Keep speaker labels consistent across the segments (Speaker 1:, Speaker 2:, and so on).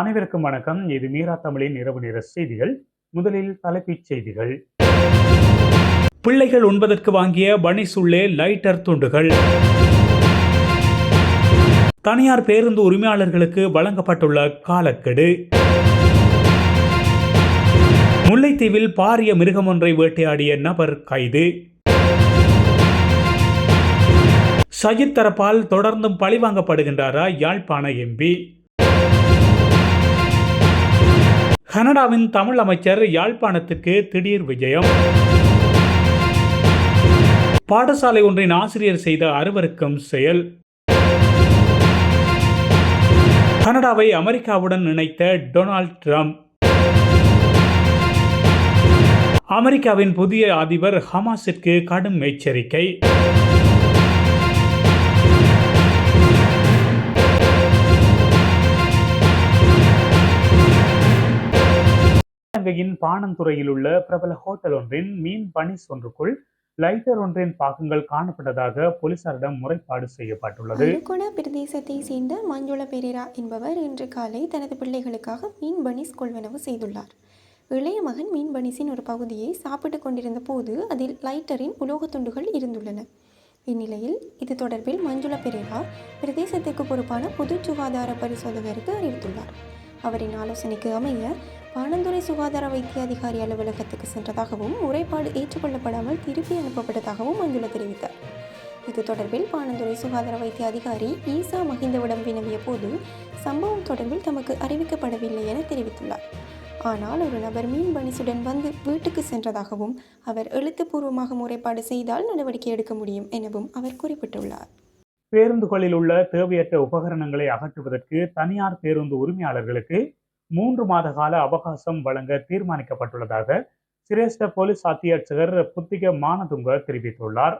Speaker 1: அனைவருக்கும் வணக்கம். இது மீரா தமிழின் இரவு நேர செய்திகள். முதலில் தலைப்புச் செய்திகள். பிள்ளைகள் உண்பதற்கு வாங்கிய பனிசுள்ளே லைட்டர் துண்டுகள். தனியார் பேருந்து உரிமையாளர்களுக்கு வழங்கப்பட்டுள்ள காலக்கெடு. முல்லைத்தீவில் பாரிய மிருகம் ஒன்றை வேட்டையாடிய நபர் கைது. சஜித் தரப்பால் தொடர்ந்தும் பழிவாங்கப்படுகின்றாரா யாழ்ப்பாண எம்பி. கனடாவின் தமிழ் அமைச்சர் யாழ்ப்பாணத்துக்கு திடீர் விஜயம். பாடசாலை ஒன்றின் ஆசிரியர் செய்த அருவருக்கும் செயல். கனடாவை அமெரிக்காவுடன் இணைத்த டொனால்ட் ட்ரம்ப். அமெரிக்காவின் புதிய அதிபர் ஹமாஸிற்கு கடும் எச்சரிக்கை. இலங்கையின் பாணந்துறையில் உள்ள பிரபல ஹோட்டல் ஒன்றின் மீன் பனிஸ் ஒன்றுக்குள் லைட்டர் ஒன்றின் பாகங்கள் காணப்பட்டதாக போலீசாரிடம் முறைப்பாடு செய்யப்பட்டுள்ளது.
Speaker 2: அலுகொட பிரதேசத்தை சேர்ந்த மஞ்சுள பெரேரா என்பவர் இன்று காலை தனது பிள்ளைகளுக்காக மீன் பனிஸ் கொள்வனவு செய்துள்ளார். இளைய மகன் மீன் பனிஸின் ஒரு பகுதியை சாப்பிட்டுக் கொண்டிருந்த போது அதில் லைட்டரின் உலோகத் துண்டுகள் இருந்துள்ளன. இந்நிலையில் இது தொடர்பில் மஞ்சுள பெரேரா பிரதேசத்துக்கு பொறுப்பான பொது சுகாதார பரிசோதகருக்கு அறிவித்துள்ளார். அவரின் ஆலோசனைக்கு அமைய பாணந்துறை சுகாதார வைத்திய அதிகாரி அலுவலகத்துக்கு சென்றதாகவும் முறைப்பாடு ஏற்றுக்கொள்ளப்படாமல் திருப்பி அனுப்பப்பட்டதாகவும் மஞ்சுள தெரிவித்தார். இது தொடர்பில் பாணந்துறை சுகாதார வைத்திய அதிகாரி ஈசா மஹிந்தவிடம் வினவிய போது சம்பவம் தொடர்பில் தமக்கு அறிவிக்கப்படவில்லை என தெரிவித்துள்ளார். ஆனால் ஒரு நபர் மீன் பனிசுடன் வந்து வீட்டுக்கு சென்றதாகவும் அவர் எழுத்துப்பூர்வமாக முறைப்பாடு செய்தால் நடவடிக்கை எடுக்க முடியும் எனவும் அவர் குறிப்பிட்டுள்ளார்.
Speaker 1: பேருந்துகளில் உள்ள தேவையற்ற உபகரணங்களை அகற்றுவதற்கு தனியார் பேருந்து உரிமையாளர்களுக்கு மூன்று மாத கால அவகாசம் வழங்க தீர்மானிக்கப்பட்டுள்ளதாக சிரேஷ்ட போலீஸ் அத்தியட்சகர் புத்திக மானதுங்க தெரிவித்துள்ளார்.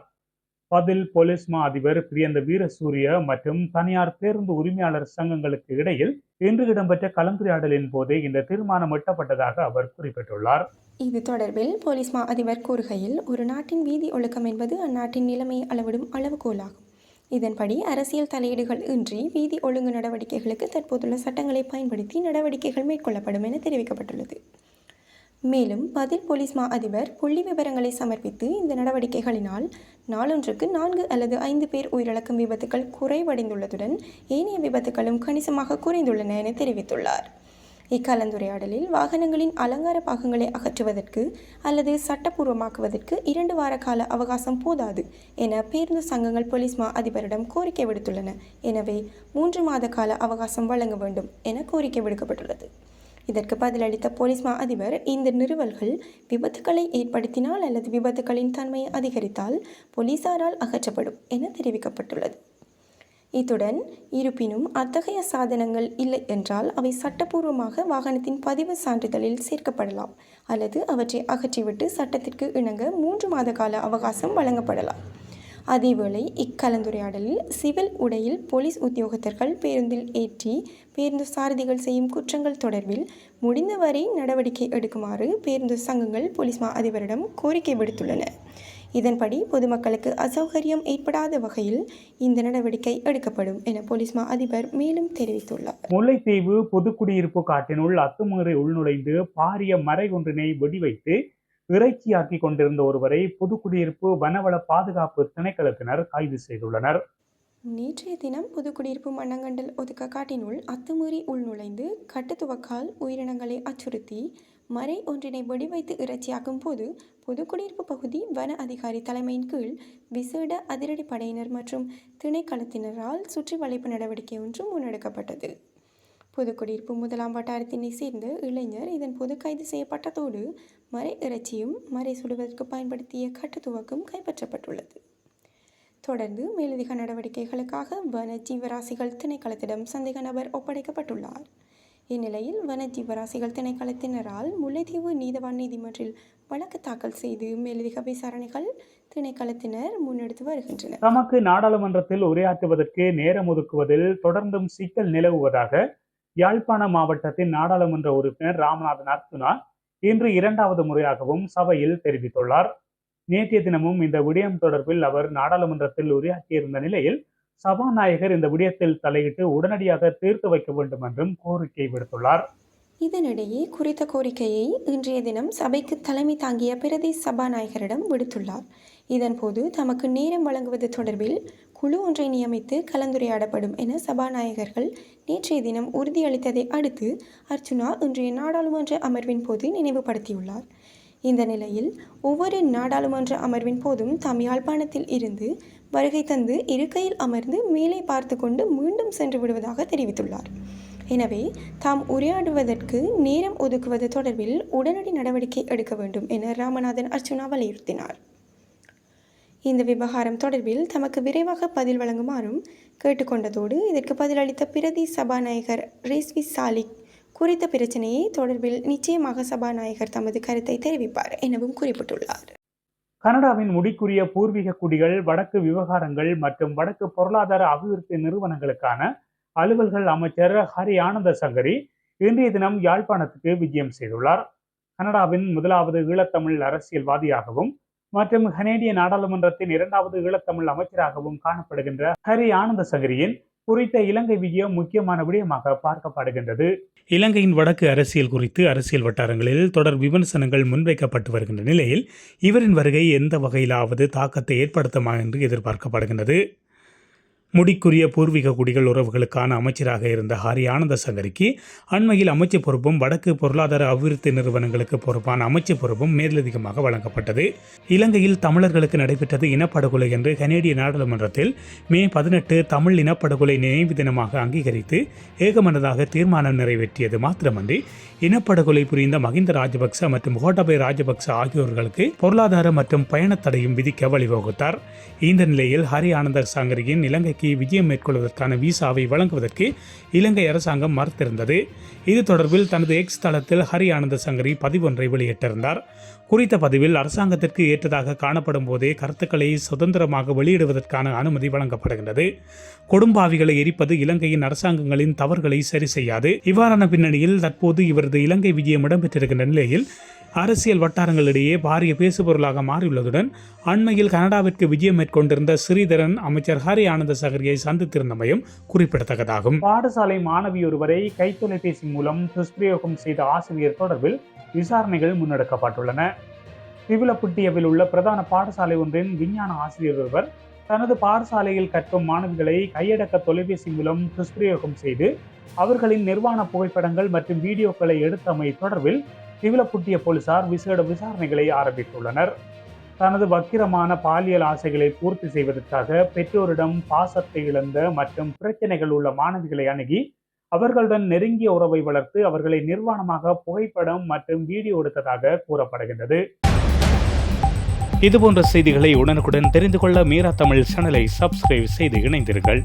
Speaker 1: பதில் போலீஸ் மா அதிபர் பிரியந்த வீரசூரிய மற்றும் தனியார் பேருந்து உரிமையாளர் சங்கங்களுக்கு இடையில் இன்று இடம்பெற்ற கலந்துரையாடலின் போதே இந்த தீர்மானம் எட்டப்பட்டதாக அவர் குறிப்பிட்டுள்ளார்.
Speaker 2: இது தொடர்பில் போலீஸ் மா அதிபர் கூறுகையில் ஒரு நாட்டின் வீதி ஒழுக்கம் என்பது அந்நாட்டின் நிலைமையை அளவிடும் அளவுகோலாகும். இதன்படி அரசியல் தலையீடுகள் இன்றி வீதி ஒழுங்கு நடவடிக்கைகளுக்கு தற்போதுள்ள சட்டங்களை பயன்படுத்தி நடவடிக்கைகள் மேற்கொள்ளப்படும் என தெரிவிக்கப்பட்டுள்ளது. மேலும் பதில் போலீஸ் மா அதிபர் புள்ளி விவரங்களை சமர்ப்பித்து இந்த நடவடிக்கைகளினால் நாளொன்றுக்கு நான்கு அல்லது ஐந்து பேர் உயிரிழக்கும் விபத்துக்கள் குறைவடைந்துள்ளதுடன் ஏனைய விபத்துகளும் கணிசமாக குறைந்துள்ளன என தெரிவித்துள்ளார். இக்கலந்துரையாடலில் வாகனங்களின் அலங்கார பாகங்களை அகற்றுவதற்கு அல்லது சட்டப்பூர்வமாக்குவதற்கு இரண்டு வார கால அவகாசம் போதாது என பேருந்து சங்கங்கள் போலீஸ் மா அதிபரிடம் கோரிக்கை விடுத்துள்ளன. எனவே மூன்று மாத கால அவகாசம் வழங்க வேண்டும் என கோரிக்கை விடுக்கப்பட்டுள்ளது. இதற்கு பதிலளித்த போலீஸ் மா அதிபர் இந்த நிறுவல்கள் விபத்துக்களை ஏற்படுத்தினால் அல்லது விபத்துக்களின் தன்மையை அதிகரித்தால் போலீசாரால் அகற்றப்படும் என தெரிவிக்கப்பட்டுள்ளது. இத்துடன் இருப்பினும் அத்தகைய சாதனங்கள் இல்லை என்றால் அவை சட்டப்பூர்வமாக வாகனத்தின் பதிவு சான்றிதழில் சேர்க்கப்படலாம் அல்லது அவற்றை அகற்றிவிட்டு சட்டத்திற்கு இணங்க மூன்று மாத கால அவகாசம் வழங்கப்படலாம். அதேவேளை இக்கலந்துரையாடலில் சிவில் உடையில் போலீஸ் உத்தியோகத்தர்கள் பேருந்தில் ஏற்றி பேருந்து சாரதிகள் செய்யும் குற்றங்கள் தொடர்பில் முடிந்தவரை நடவடிக்கை எடுக்குமாறு பேருந்து சங்கங்கள் போலீஸ் மா அதிபரிடம் கோரிக்கை விடுத்துள்ளன. இதன்படி பொதுமக்களுக்கு அசௌகரியம் ஏற்படாத வகையில் இந்த நடவடிக்கை எடுக்கப்படும் என போலீஸ் மா அதிபர் மேலும் தெரிவித்துள்ளார்.
Speaker 1: முல்லைத்தீவு பொதுக்குடியிருப்பு காட்டினுள் அத்துமீறி உள்நுழைந்து பாரிய மறை ஒன்றினை வெடிவைத்து இறைச்சியாக்கி கொண்டிருந்த ஒருவரை புதுக்குடியிருப்பு வனவள பாதுகாப்பு திணைக்களத்தினர் கைது செய்துள்ளனர்.
Speaker 2: நேற்றைய தினம் புதுக்குடியிருப்பு மண்ணங்கண்டல் ஒதுக்க காட்டினுள் அத்துமீறி உள்நுழைந்து கட்டுத்துவக்கால் உயிரினங்களை அச்சுறுத்தி மறை ஒன்றினை வெடிவைத்து இறைச்சியாக்கும் போது புதுக்குடியிருப்பு பகுதி வன அதிகாரி தலைமையின் கீழ் விசேட அதிரடி படையினர் மற்றும் திணைக்களத்தினரால் சுற்றி வளைப்பு நடவடிக்கை ஒன்று முன்னெடுக்கப்பட்டது. புதுக்குடியிருப்பு முதலாம் வட்டாரத்தினை சேர்ந்த இளைஞர் இதன் பொது கைது செய்யப்பட்டதோடு மறை இறைச்சியும் மறை சுடுவதற்கு பயன்படுத்திய கட்டுத்துவக்கும் கைப்பற்றப்பட்டுள்ளது. தொடர்ந்து மேலதிக நடவடிக்கைகளுக்காக வன ஜீவராசிகள் திணைக்களத்திடம் சந்தேக நபர் ஒப்படைக்கப்பட்டுள்ளார். இந்நிலையில் வன ஜீவராசிகள் திணைக்களத்தினரால் முல்லைத்தீவு நீதவான் நீதிமன்றில் வழக்கு தாக்கல் செய்து மேலதிக விசாரணைகள் திணைக்களத்தினர் முன்னெடுத்து வருகின்றனர்.
Speaker 1: தமக்கு நாடாளுமன்றத்தில் உரையாற்றுவதற்கு நேரம் ஒதுக்குவதில் தொடர்ந்தும் சிக்கல் நிலவுவதாக யாழ்ப்பாண மாவட்டத்தின் நாடாளுமன்ற உறுப்பினர் ராமநாதன் அர்த்துனா இன்று இரண்டாவது முறையாகவும் சபையில் தெரிவித்துள்ளார். நேற்றைய தினமும் இந்த விடயம் தொடர்பில் அவர் நாடாளுமன்றத்தில் உரையாற்றியிருந்த நிலையில் சபாநாயகர் இந்த விடயத்தில் தலையிட்டு உடனடியாக தீர்த்து வைக்க வேண்டும் என்றும் கோரிக்கை விடுத்துள்ளார்.
Speaker 2: இதனிடையே குறித்த கோரிக்கையை இன்றைய தினம் சபைக்கு தலைமை தாங்கிய பிரதேச சபாநாயகரிடம் விடுத்துள்ளார். இதன்போது தமக்கு நேரம் வழங்குவது தொடர்பில் குழு ஒன்றை நியமித்து கலந்துரையாடப்படும் என சபாநாயகர்கள் நேற்றைய தினம் உறுதியளித்ததை அடுத்து அர்ச்சுனா இன்றைய நாடாளுமன்ற அமர்வின் போது நினைவுபடுத்தியுள்ளார். இந்த நிலையில் ஒவ்வொரு நாடாளுமன்ற அமர்வின் போதும் தாம் யாழ்ப்பாணத்தில் இருந்து வருகை தந்து இருக்கையில் அமர்ந்து மேலே பார்த்து கொண்டு மீண்டும் சென்று விடுவதாக தெரிவித்துள்ளார். எனவே தாம் உரையாடுவதற்கு நேரம் ஒதுக்குவது தொடர்பில் உடனடி நடவடிக்கை எடுக்க வேண்டும் என ராமநாதன் அர்ச்சுனா வலியுறுத்தினார். இந்த விவகாரம் தொடர்பில் தமக்கு விரைவாக பதில் வழங்குமாறும் கேட்டுக்கொண்டதோடு இதற்கு பதிலளித்த பிரதி சபாநாயகர் ரேஸ்வி சாலிக் குறித்த பிரச்சனையை தொடர்பில் நிச்சயமாக சபாநாயகர் தமது கருத்தை தெரிவிப்பார் எனவும் குறிப்பிட்டுள்ளார்.
Speaker 1: கனடாவின் முடிக்குரிய பூர்வீக குடிகள் வடக்கு விவகாரங்கள் மற்றும் வடக்கு பொருளாதார அபிவிருத்தி நிறுவனங்களுக்கான அலுவல்கள் அமைச்சர் ஹரி ஆனந்த சங்கரி இன்றைய தினம் யாழ்ப்பாணத்துக்கு விஜயம் செய்துள்ளார். கனடாவின் முதலாவது ஈழத்தமிழ் அரசியல்வாதியாகவும் மற்றும் கனேடிய நாடாளுமன்றத்தின் இரண்டாவது ஈழத்தமிழ் அமைச்சராகவும் காணப்படுகின்ற ஹரி ஆனந்த சங்கரியின் குறித்த இலங்கை விஜயம் முக்கியமான விடயமாக பார்க்கப்படுகின்றது. இலங்கையின் வடக்கு அரசியல் குறித்து அரசியல் வட்டாரங்களில் தொடர் விமர்சனங்கள் முன்வைக்கப்பட்டு வருகின்ற நிலையில் இவரின் வருகை எந்த வகையிலாவது தாக்கத்தை ஏற்படுத்துமா என்று எதிர்பார்க்கப்படுகின்றது. முடிக்குரிய பூர்வீக குடிகள் உறவுகளுக்கான அமைச்சராக இருந்த ஹரி ஆனந்த சங்கரிக்கு அண்மையில் அமைச்சு பொறுப்பும் வடக்கு பொருளாதார அபிவிருத்தி நிறுவனங்களுக்கு பொறுப்பான அமைச்சு பொறுப்பும் மேலதிகமாக வழங்கப்பட்டது. இலங்கையில் தமிழர்களுக்கு நடைபெற்றது இனப்படுகொலை என்று கனேடிய நாடாளுமன்றத்தில் மே பதினெட்டு தமிழ் இனப்படுகொலை நினைவு தினமாக அங்கீகரித்து ஏகமனதாக தீர்மானம் நிறைவேற்றியது மாத்திரமன்றி இனப்படுகொலை புரிந்த மகிந்த ராஜபக்ச மற்றும் கோட்டபய ராஜபக்ச ஆகியோர்களுக்கு பொருளாதார மற்றும் பயணத் தடையும் விதிக்க வழிவகுத்தார். இந்த நிலையில் ஹரி ஆனந்த சங்கரியின் இலங்கைக்கு விஜயம் மேற்கொள்வதற்கான விசாவை வழங்குவதற்கு இலங்கை அரசாங்கம் மறுத்திருந்தது. இது தொடர்பில் தனது எக்ஸ் தளத்தில் ஹரி ஆனந்த சங்கரி பதிவொன்றை வெளியிட்டிருந்தார். குறித்த பதிவில் அரசாங்கத்திற்கு ஏற்றதாக காணப்படும் போதே கருத்துக்களை சுதந்திரமாக வெளியிடுவதற்கான அனுமதி வழங்கப்படுகின்றது. கொடும்பாவிகளை எரிப்பது இலங்கையின் அரசாங்கங்களின் தவறுகளை சரி செய்யாது இவ்வாறான பின்னணியில் தற்போது இவரது இலங்கை விஜயம் இடம்பெற்றிருக்கின்ற நிலையில் அரசியல் வட்டாரங்களிடையே பாரிய பேசுபொருளாக மாறியுள்ளதுடன் அண்மையில் கனடாவிற்கு விஜயம் மேற்கொண்டிருந்த ஸ்ரீதரன் அமைச்சர் ஹரி ஆனந்த சகரியை சந்தித்திருந்தமையும் குறிப்பிடத்தக்கதாகும். பாடசாலை மாணவி ஒருவரை கைத்தொலைபேசி மூலம் துஷ்பிரயோகம் செய்த ஆசிரியர் தொடர்பில் விசாரணைகள் முன்னெடுக்கப்பட்டுள்ளன. திவிலப்புட்டியவில் உள்ள பிரதான பாடசாலை ஒன்றின் விஞ்ஞான ஆசிரியர் ஒருவர் தனது பாடசாலையில் கற்கும் மாணவிகளை கையடக்க தொலைபேசி மூலம் துஷ்பிரயோகம் செய்து அவர்களின் நிர்வாண புகைப்படங்கள் மற்றும் வீடியோக்களை எடுத்தமை தொடர்பில் கிவிலப்புட்டிய போலீசார் விசேட விசாரணைகளை ஆரம்பித்துள்ளனர். தனது வக்கிரமான பாலியல் ஆசைகளை பூர்த்தி செய்வதற்காக பெற்றோரிடம் பாசத்தை இழந்த மற்றும் பிரச்சனைகள் உள்ள மாணவிகளை அணுகி அவர்களுடன் நெருங்கிய உறவை வளர்த்து அவர்களை நிர்வாணமாக புகைப்படம் மற்றும் வீடியோ எடுத்ததாக கூறப்படுகின்றது. இதுபோன்ற செய்திகளை உடனுக்குடன் தெரிந்து கொள்ள மீரா தமிழ் சேனலை சப்ஸ்கிரைப் செய்து இணைந்தீர்கள்